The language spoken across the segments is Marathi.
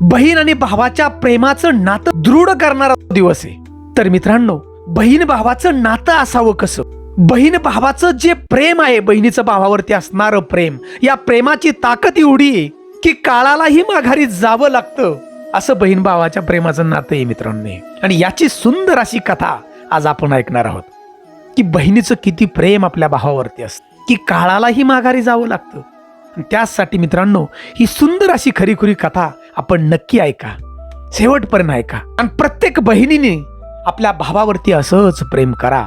बहीण आणि भावाच्या प्रेमाचं नातं दृढ करणारा दिवस आहे. तर मित्रांनो बहीण भावाचं नातं असावं कसं? बहीण भावाचं जे प्रेम आहे बहिणीचं भावावरती असणारं प्रेम या प्रेमाची ताकद एवढी आहे की काळालाही माघारी जावं लागतं असं बहीण भावाच्या प्रेमाचं नातं आहे मित्रांनो. आणि याची सुंदर अशी कथा आज आपण ऐकणार आहोत की बहिणीचं किती प्रेम आपल्या भावावरती असतं की काळालाही माघारी जावं लागतं. त्यासाठी त्याचसाठी मित्रांनो ही सुंदर अशी खरीखुरी कथा आपण नक्की ऐका शेवटपर्यंत ऐका. आणि प्रत्येक बहिणीने आपल्या भावावरती असंच प्रेम करा.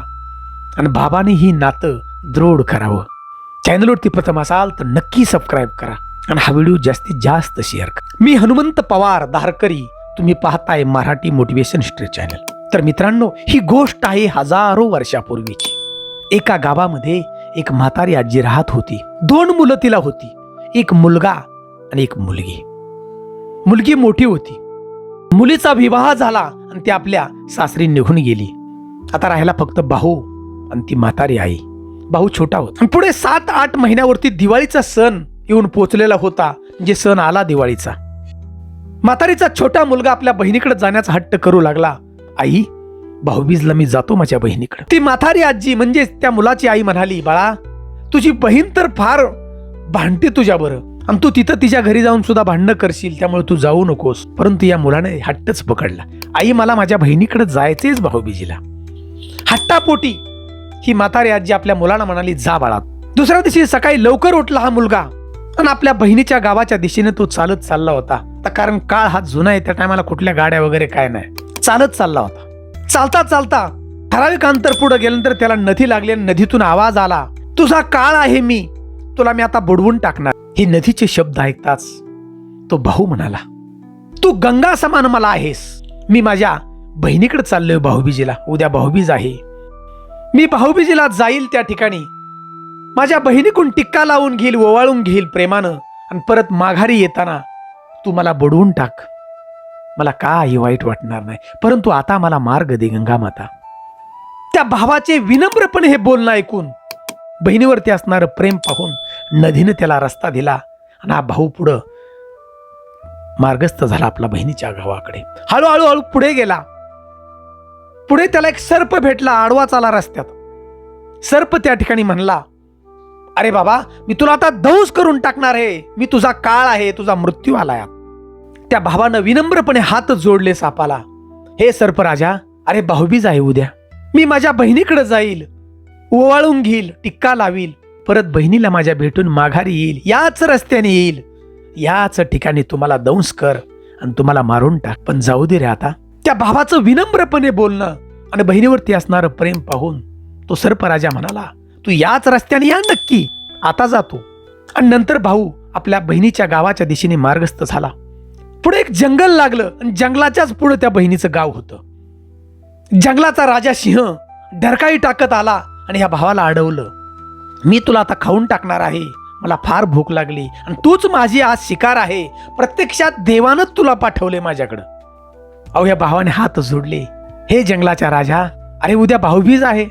आणि भावाने ही नातं दृढ करावं. चॅनलवरती प्रथम असाल तर नक्की सबस्क्राईब करा. आणि हा व्हिडिओ जास्तीत जास्त शेअर करा. मी हनुमंत पवार धारकरी. तुम्ही पाहताय मराठी मोटिवेशन स्ट्रीट चॅनल तर मित्रांनो ही गोष्ट आहे हजारो वर्षापूर्वीची. एका गावामध्ये एक म्हातारी आजी राहत होती. दोन मुलं तिला होती. एक मुलगा आणि एक मुलगी. मुलगी मोठी होती. मुलीचा विवाह झाला आणि ती आपल्या सासरी निघून गेली. आता राहायला फक्त भाऊ आणि ती म्हातारी आई. भाऊ छोटा होता. आणि पुढे सात आठ महिन्यावरती दिवाळीचा सण येऊन पोचलेला होता. जे सण आला दिवाळीचा. म्हातारीचा छोटा मुलगा आपल्या बहिणीकडे जाण्याचा हट्ट करू लागला. आई भाऊबीजला मी जातो माझ्या बहिणीकडे. ती म्हातारी आजी म्हणजे त्या मुलाची आई म्हणाली बाळा तुझी बहीण तर फार भांडते तुझ्या बरं. आणि तू तिथं तिच्या घरी जाऊन सुद्धा भांडणं करशील त्यामुळे तू जाऊ नकोस. परंतु या मुलाने हट्टच पकडला. आई मला माझ्या बहिणीकडे जायचेच भाऊबीजीला. हट्टापोटी. ही म्हातारी आजी आपल्या मुलाला म्हणाली जा बाळा. दुसऱ्या दिवशी सकाळी लवकर उठला हा मुलगा. आणि आपल्या बहिणीच्या गावाच्या दिशेने तो चालत चालला होता. आता कारण काळ हा जुना आहे त्या टायमाला कुठल्या गाड्या वगैरे काय नाही. चालत चालला होता. चालता चालता ठराविक अंतर पुढे गेल्यानंतर त्याला नदी लागली आणि नदीतून आवाज आला तुझा काळ आहे मी. तुला मी आता बुडवून टाकणार. हे नदीचे शब्द ऐकताच तो भाऊ म्हणाला तू गंगा समान मला आहेस. मी माझ्या बहिणीकडे चाललोय भाऊबीजीला. उद्या भाऊबीज आहे. मी भाऊबीजीला जाईल त्या ठिकाणी. माझ्या बहिणीकडून टिक्का लावून घेईल ओवाळून घेईल प्रेमानं आणि परत माघारी येताना तू मला बुडवून टाक. मला काही वाईट वाटणार नाही. परंतु आता मला मार्ग दे गंगा माता. त्या भावाचे विनम्रपणे हे बोलणं ऐकून बहिणीवरती असणारं प्रेम पाहून नदीनं त्याला रस्ता दिला आणि हा भाऊ पुढं मार्गस्थ झाला आपला बहिणीच्या गावाकडे. हळूहळू हळू पुढे गेला. पुढे त्याला एक सर्प भेटला आडवा चाला रस्त्यात. सर्प त्या ठिकाणी म्हणला अरे बाबा मी तुला आता दंश करून टाकणार आहे. मी तुझा काळ आहे तुझा मृत्यू आलाय त्या भावानं विनम्रपणे हात जोडले सापाला. हे सर्प राजा अरे भाऊबीज आहे उद्या. मी माझ्या बहिणीकडे जाईल. ओवाळून घेईल टिक्का लावील. परत बहिणीला माझ्या भेटून माघारी येईल याच रस्त्याने येईल. याच ठिकाणी तुम्हाला दंश कर आणि तुम्हाला मारून टाक. पण जाऊ दे रे आता. त्या भावाचं विनम्रपणे बोलणं आणि बहिणीवरती असणारं प्रेम पाहून तो सर्पराजा म्हणाला तू याच रस्त्याने या नक्की. आता जातो आणि नंतर भाऊ आपल्या बहिणीच्या गावाच्या दिशेने मार्गस्थ झाला. पुढे एक जंगल लागलं आणि जंगलाच्याच पुढे त्या बहिणीचं गाव होतं. जंगलाचा राजा सिंह ढरकाळी टाकत आला आणि ह्या भावाला अडवलं. मी तुला आता खाऊन टाकणार आहे. मला फार भूक लागली. आणि तूच माझी आज शिकार आहे. प्रत्यक्षात देवानच तुला पाठवले माझ्याकडं. अहो या भावाने हात जोडले. हे जंगलाच्या राजा अरे उद्या भाऊबीज आहे.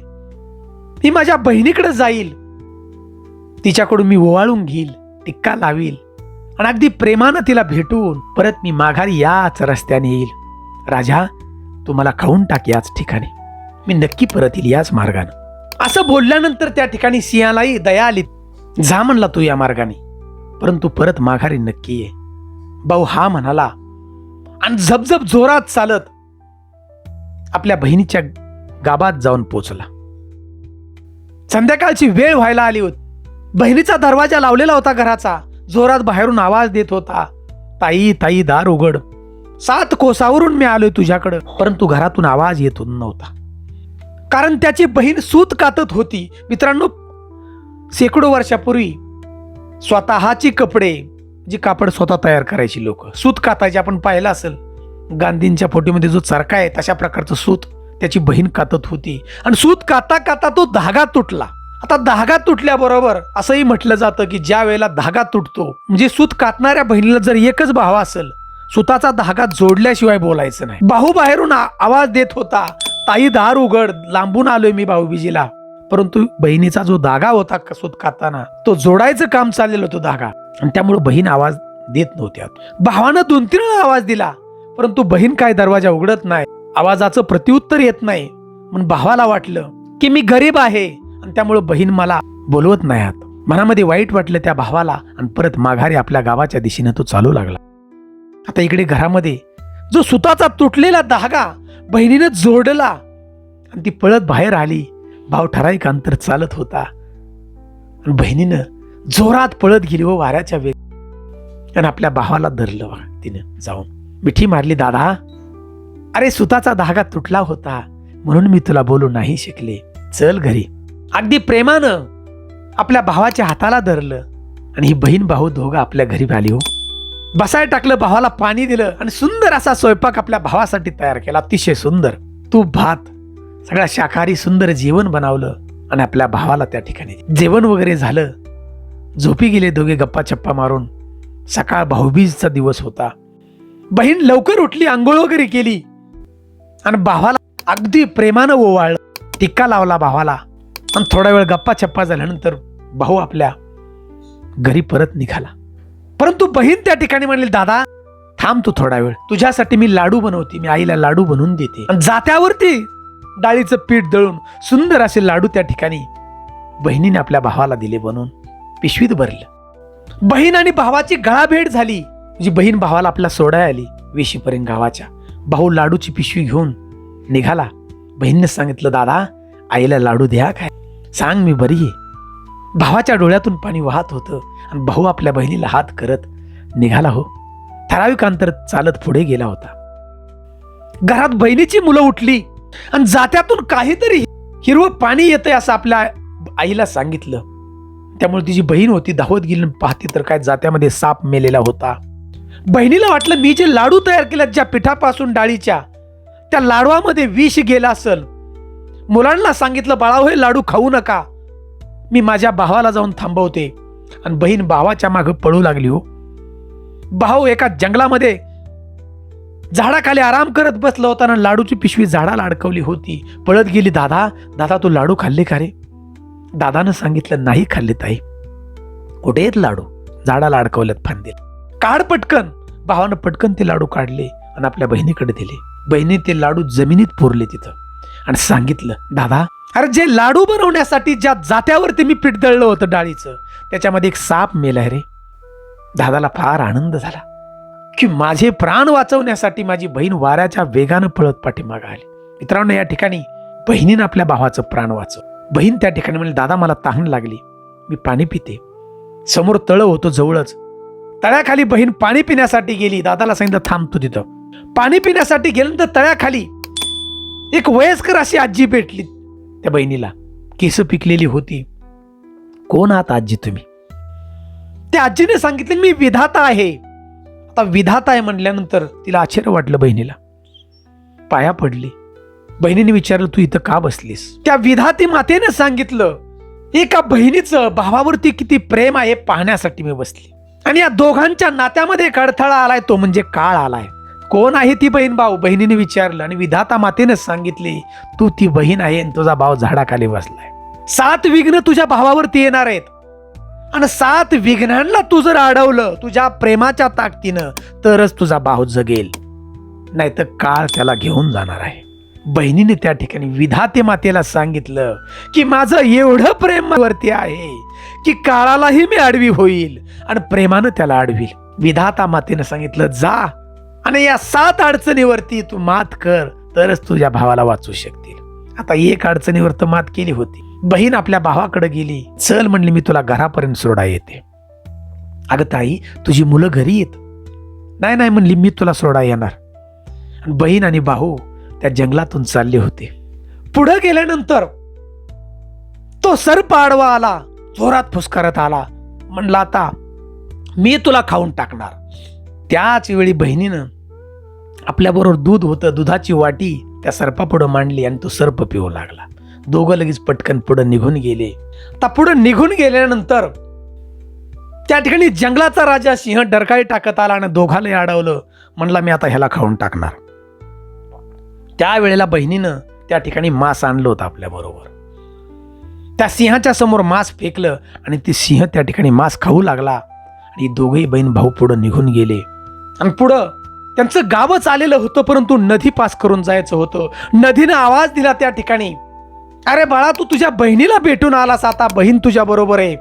मी माझ्या बहिणीकडे जाईल. तिच्याकडून मी ओवाळून घेईल टिक्का लावील. आणि अगदी प्रेमानं तिला भेटून परत मी माघारी याच रस्त्याने येईल. राजा तू मला खाऊन टाक याच ठिकाणी. मी नक्की परत येईल याच मार्गानं. असं बोलल्यानंतर त्या ठिकाणी सिंहालाही दया आली. जा म्हणला तू या मार्गाने. परंतु परत माघारी नक्की ये. भाऊ हा म्हणाला आणि झपझप जोरात चालत आपल्या बहिणीच्या गावात जाऊन पोचला. संध्याकाळची वेळ व्हायला आली होती. बहिणीचा दरवाजा लावलेला होता घराचा. जोरात बाहेरून आवाज देत होता ताई ताई दार उघड. सात कोसावरून मी आलोय तुझ्याकडं. परंतु घरातून आवाज येत नव्हता. कारण त्याची बहीण सूत कातत होती. मित्रांनो शेकडो वर्षापूर्वी स्वतःची कपडे जी कापड स्वतः तयार करायची लोक सूत कातायचे. आपण पाहिलं असेल गांधींच्या फोटोमध्ये जो चरका आहे तशा प्रकारचं सूत त्याची बहीण कातत होती. आणि सूत काता काता तो धागा तुटला. आता धागा तुटल्याबरोबर असंही म्हटलं जातं की ज्या वेळेला धागा तुटतो म्हणजे सूत कातणाऱ्या बहिणीला जर एकच भाव असेल सुताचा धागा जोडल्याशिवाय बोलायचं नाही. भाऊ बाहेरून आवाज देत होता ताई दार उघड लांबून आलोय मी भाऊबीजीला. परंतु बहिणीचा जो धागा होता क- खाताना काताना तो जोडायचं काम चाललेलं होतं धागा. आणि त्यामुळे बहीण आवाज देत नव्हत्या भावानं दोन तीन वेळा आवाज दिला परंतु बहीण काय दरवाजा उघडत नाही आवाजाचं प्रत्युत्तर येत नाही. म्हणून भावाला वाटलं की मी गरीब आहे आणि त्यामुळे बहीण मला बोलवत नाही आहात मनामध्ये वाईट वाटलं त्या भावाला आणि परत माघारी आपल्या गावाच्या दिशेने तो चालू लागला. आता इकडे घरामध्ये जो सुताचा तुटलेला धागा बहिणीनं जोडला. आणि ती पळत बाहेर आली. भाव ठराविक अंतर चालत होता. आणि बहिणीनं जोरात पळत गेली व वाऱ्याच्या वेग आणि आपल्या भावाला धरलं बघा तिनं जाऊन. मिठी मारली दादा अरे सुताचा धागा तुटला होता. म्हणून मी तुला बोलू नाही शिकले. चल घरी. अगदी प्रेमानं आपल्या भावाच्या हाताला धरलं. आणि ही बहीण भाऊ दोघं आपल्या घरी आली हो. बसाय टाकलं भावाला पाणी दिलं आणि सुंदर असा स्वयंपाक आपल्या भावासाठी तयार केला. अतिशय सुंदर. तूप भात सगळ्या शाकाहारी सुंदर जेवण बनवलं आणि आपल्या भावाला त्या ठिकाणी जेवण वगैरे झालं. झोपी गेले दोघे गप्पा चप्पा मारून. सकाळ भाऊबीजचा दिवस होता. बहीण लवकर उठली आंघोळ वगैरे केली. आणि भावाला अगदी प्रेमानं ओवाळलं. टिक्का लावला भावाला. आणि थोडा वेळ गप्पा चप्पा झाल्यानंतर भाऊ आपल्या घरी परत निघाला. परंतु बहीण त्या ठिकाणी म्हणली दादा थांब तू थोडा वेळ. तुझ्यासाठी मी लाडू बनवते. मी आईला लाडू बनवून देते. जात्यावरती डाळीचं पीठ दळून सुंदर असे लाडू त्या ठिकाणी बहिणीने आपल्या भावाला दिले बनवून. पिशवीत भरलं. बहीण आणि भावाची गळाभेट झाली. जी बहीण भावाला आपला सोडाय आली वेशीपर्यंत गावाच्या. भाऊ लाडूची पिशवी घेऊन निघाला. बहिणीने सांगितलं दादा आईला लाडू द्या काय? सांग मी बरी आहे. भावाच्या डोळ्यातून पाणी वाहत होतं आणि भाऊ आपल्या बहिणीला हात करत निघाला हो. ठराविक अंतर चालत पुढे गेला होता. घरात बहिणीची मुलं उठली आणि जात्यातून काहीतरी हिरवं पाणी येतंय असं आपल्या आईला सांगितलं. त्यामुळे तिची बहीण होती धावत गेली पाहते तर काय जात्यामध्ये साप मेलेला होता. बहिणीला वाटलं मी जे लाडू तयार केल्यात ज्या पिठापासून डाळीच्या त्या लाडवामध्ये विष गेला असल. मुलांना सांगितलं बाळा हो, हे लाडू खाऊ नका. मी माझ्या भावाला जाऊन थांबवते आणि बहीण भावाच्या मागं पळू लागली हो. भाऊ एका जंगलामध्ये झाडाखाली आराम करत बसला होता आणि लाडूची पिशवी झाडाला अडकवली होती. पळत गेली दादा दादा तू लाडू खाल्ले का रे? दादानं सांगितलं नाही खाल्ले ताई. कुठे आहेत लाडू? झाडाला अडकवल्यात फांदे काढ पटकन. भावानं पटकन ते लाडू काढले आणि आपल्या बहिणीकडे दिले. बहिणी ते लाडू जमिनीत पुरले तिथं आणि सांगितलं दादा अरे जे लाडू बनवण्यासाठी ज्या जात्यावरती मी पीठ दळलं होतं डाळीचं त्याच्यामध्ये एक साप मेलाय रे. दादाला फार आनंद झाला की माझे प्राण वाचवण्यासाठी माझी बहीण वाऱ्याच्या वेगानं पळत पाठीमागं आली. मित्रांनो या ठिकाणी बहिणीनं आपल्या भावाचं प्राण वाचव. बहीण त्या ठिकाणी म्हणजे दादा मला तहान लागली. मी पाणी पिते. समोर तळ होतो जवळच. तळ्याखाली बहीण पाणी पिण्यासाठी गेली. दादाला सांगितलं थांबतो तिथं. पाणी पिण्यासाठी गेल्यानंतर तळ्याखाली एक वयस्कर अशी आजी भेटली. त्या बहिणीला. केस पिकलेली होती. कोण आहात आजी तुम्ही? त्या आजीने सांगितलं मी विधाता आहे. आता विधाता आहे म्हणल्यानंतर तिला आश्चर्य वाटलं बहिणीला. पाया पडली. बहिणीने विचारलं तू इथं का बसलीस? त्या विधाती मातेने सांगितलं एका बहिणीचं भावावरती किती प्रेम आहे पाहण्यासाठी मी बसली. आणि या दोघांच्या नात्यामध्ये एक अडथळा आलाय तो म्हणजे काळ आलाय. कोण आहे ती बहीण भाऊ? बहिणीने विचारलं आणि विधाता मातेने सांगितले तू ती बहीण आहे आणि तुझा भाव झाडाखाली बसलाय. सात विघ्न तुझ्या भावावरती येणार आहेत. आणि सात विघ्नांना तू जर अडवलं तुझ्या प्रेमाच्या ताकदीनं तरच तुझा भाव जगेल. नाहीतर काळ त्याला घेऊन जाणार आहे. बहिणीने त्या ठिकाणी विधाते मातेला सांगितलं की माझं एवढं प्रेम वरती आहे की काळालाही मी आडवी होईल आणि प्रेमानं त्याला आडवील. विधाता मातेनं सांगितलं जा आणि या सात अडचणीवरती तू मात कर तरच तुझ्या भावाला वाचू शकतील. आता एक अडचणीवर तर मात केली होती. बहीण आपल्या भावाकडे गेली. चल म्हणली मी तुला घरापर्यंत सोडा येते. अगं ताई तुझी मुलं घरी येत नाही नाही म्हणली मी तुला सोडा येणार. बहीण आणि भाऊ त्या जंगलातून चालले होते. पुढे गेल्यानंतर तो सर्प आडवा आला जोरात फुसकारत आला. म्हणला आता मी तुला खाऊन टाकणार. त्याच वेळी बहिणीनं आपल्याबरोबर दूध होतं दुधाची वाटी त्या सर्पापुढं मांडली आणि तो सर्प पिऊ लागला. दोघं लगेच पटकन पुढं निघून गेले. आता पुढं निघून गेल्यानंतर त्या ठिकाणी जंगलाचा राजा सिंह डरकाळी टाकत आला आणि दोघालाही अडवलं. म्हणला मी आता ह्याला खाऊन टाकणार. त्यावेळेला बहिणीनं त्या ठिकाणी मांस आणलं होतं आपल्याबरोबर. त्या सिंहाच्या समोर मांस फेकलं आणि ती सिंह त्या ठिकाणी मांस खाऊ लागला आणि दोघेही बहीण भाऊ पुढं निघून गेले. आणि पुढं त्यांचं गावच आलेलं होतं परंतु नदी पास करून जायचं होतं. नदीनं आवाज दिला त्या ठिकाणी अरे बाळा तू तुझ्या बहिणीला भेटून आलास आता बहीण तुझ्या बरोबर आहे.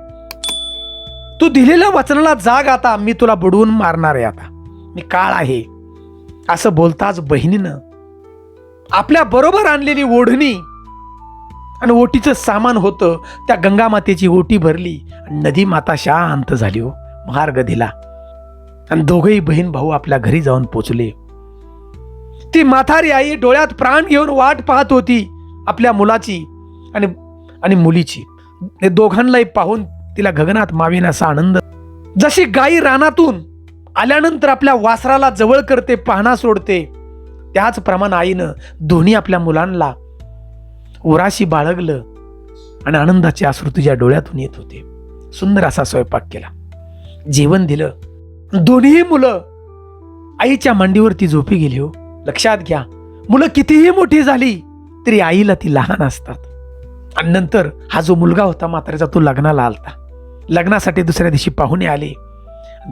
तू दिलेल्या वचनाला जाग आता मी तुला बुडवून मारणार आहे आता. मी काळ आहे. असं बोलताच बहिणीनं आपल्या बरोबर आणलेली ओढणी आणि ओटीचं सामान होतं त्या गंगा मातेची ओटी भरली. आणि नदी माता शांत झाली हो मार्ग दिला. आणि दोघही बहीण भाऊ आपल्या घरी जाऊन पोचले. ती म्हातारी आई डोळ्यात प्राण घेऊन वाट पाहत होती आपल्या मुलाची आणि आणि मुलीची. हे दोघांनाही पाहून तिला गगनात मावेन असा आनंद. जशी गाई रानातून आल्यानंतर आपल्या वासराला जवळ करते पाहणा सोडते त्याचप्रमाणे आईनं दोन्ही आपल्या मुलांना उराशी बाळगलं आणि आनंदाचे अश्रू तुझ्या डोळ्यातून येत होते. सुंदर असा स्वयंपाक केला. जेवण दिलं. दोन्ही मुलं आईच्या मांडीवरती झोपी गेली हो. लक्षात घ्या. मुलं कितीही मोठी झाली तरी आईला ती लहान असतात. आणि नंतर हा जो मुलगा होता म्हाताऱ्याचा तो लग्नाला आलता. लग्नासाठी दुसऱ्या दिवशी पाहुणे आले.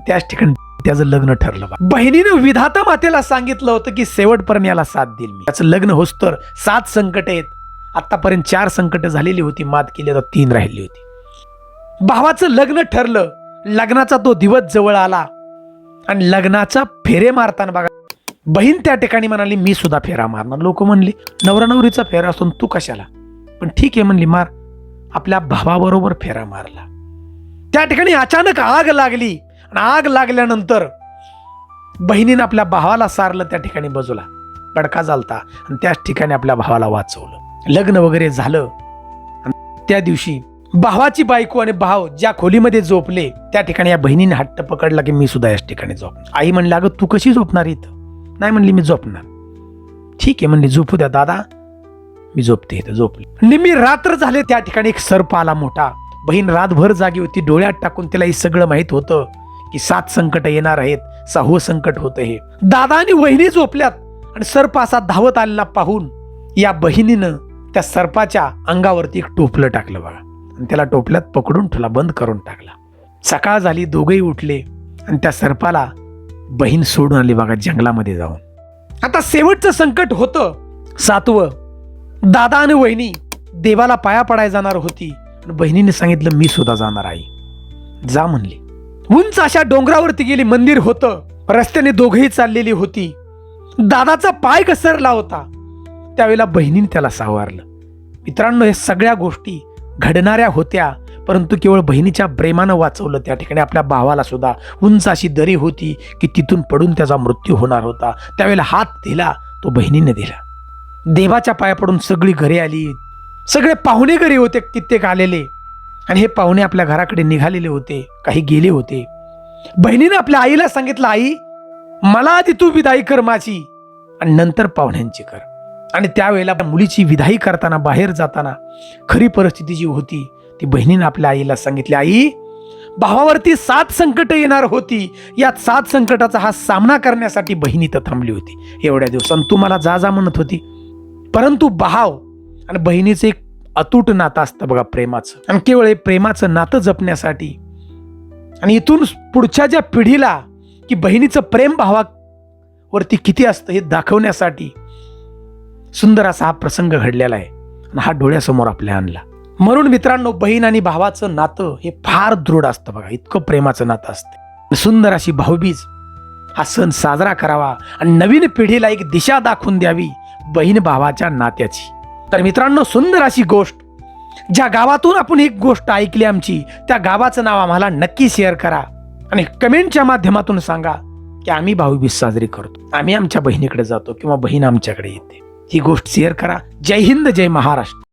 त्याच ठिकाणी त्याचं लग्न ठरलं बहिणीनं विधाता मातेला सांगितलं होतं की शेवटपर्यंत याला साथ देईल मी. त्याचं लग्न होस्तर सात संकट आहेत. आतापर्यंत चार संकट झालेली होती मात केली आता तीन राहिली होती. भावाचं लग्न ठरलं. लग्नाचा तो दिवस जवळ आला. आणि लग्नाचा फेरे मारताना बघा. बहीण त्या ठिकाणी म्हणाली मी सुद्धा फेरा मारणार. लोक म्हणले नवरा नवरीचा फेरा असून तू कशाला? पण ठीक आहे म्हणली मार. आपल्या भावाबरोबर फेरा मारला. त्या ठिकाणी अचानक आग लागली. आणि आग लागल्यानंतर बहिणीनं आपल्या भावाला सारलं त्या ठिकाणी बाजूला. पडका झालता आणि त्याच ठिकाणी आपल्या भावाला वाचवलं. लग्न वगैरे झालं. आणि त्या दिवशी भावाची बायको आणि भाव ज्या खोलीमध्ये झोपले त्या ठिकाणी या बहिणीने हट्ट पकडला की मी सुद्धा याच ठिकाणी झोपणार. आई म्हणली अगं तू कशी झोपणार इथं? नाही म्हणली मी झोपणार. ठीक आहे म्हणली झोपू द्या दादा. मी झोपते इथं झोपली. निम्मी रात्र झाले त्या ठिकाणी एक सर्प आला मोठा. बहीण रातभर जागी होती डोळ्यात टाकून तिला हे सगळं माहीत होतं की सात संकट येणार आहेत सहावं संकट होतं हे. दादा आणि वहिनी झोपल्यात आणि सर्प असा धावत आलेला पाहून या बहिणीनं त्या सर्पाच्या अंगावरती एक टोपलं टाकलं बघा आणि त्याला टोपल्यात पकडून ठेवला बंद करून टाकला. सकाळ झाली दोघेही उठले आणि त्या सर्पाला बहीण सोडून आली बघा जंगलामध्ये जाऊन. आता शेवटचं संकट होतं. सातवं दादा आणि वहिनी देवाला पाया पडाय जाणार होती. आणि बहिणीने सांगितलं मी सुद्धा जाणार आहे. जा म्हणली. उंच अशा डोंगरावरती गेली मंदिर होतं. रस्त्याने दोघेही चाललेली होती. दादाचा पाय घसरला होता. त्यावेळेला बहिणीने त्याला सावरलं. मित्रांनो हे सगळ्या गोष्टी घडणाऱ्या होत्या परंतु केवळ बहिणीच्या प्रेमानं वाचवलं त्या ठिकाणी. आपल्या भावाला सुद्धा उंच अशी दरी होती की तिथून पडून त्याचा मृत्यू होणार होता. त्यावेळेला हात दिला तो बहिणीने दिला. देवाच्या पाया पडून सगळी घरे आली. सगळे पाहुणे घरी होते कित्येक आलेले. आणि हे पाहुणे आपल्या घराकडे निघालेले होते काही गेले होते. बहिणीने आपल्या आईला सांगितलं आई मला आधी तू विदाई कर माझी. आणि नंतर पाहुण्यांची कर. आणि त्यावेळेला मुलीची विदाई करताना बाहेर जाताना खरी परिस्थिती जी होती ती बहिणीने आपल्या आईला सांगितली आई भावावरती सात संकट येणार होती. या सात संकटाचा हा सामना करण्यासाठी बहिणी तर थांबली होती. एवढ्या दिवसांत तू मला जा जा म्हणत होती. परंतु भाव आणि बहिणीचं एक अतूट नातं असतं बघा प्रेमाचं. आणि केवळ हे प्रेमाचं नातं जपण्यासाठी. आणि इथून पुढच्या ज्या पिढीला की बहिणीचं प्रेम भावावरती किती असतं हे दाखवण्यासाठी सुंदर असा हा प्रसंग घडलेला आहे. आणि हा डोळ्यासमोर आपल्या आणला. म्हणून मित्रांनो बहीण आणि भावाचं नातं हे फार दृढ असतं बघा. इतकं प्रेमाचं नातं असतं. सुंदर अशी भाऊबीज हा सण साजरा करावा आणि नवीन पिढीला एक दिशा दाखवून द्यावी बहीण भावाच्या नात्याची. तर मित्रांनो सुंदर अशी गोष्ट ज्या गावातून आपण एक गोष्ट ऐकली आमची त्या गावाचं नाव आम्हाला नक्की शेअर करा आणि कमेंटच्या माध्यमातून सांगा की आम्ही भाऊबीज साजरी करतो. आम्ही आमच्या बहिणीकडे जातो किंवा बहीण आमच्याकडे येते. ही गोष्ट शेअर करा. जय हिंद जय महाराष्ट्र.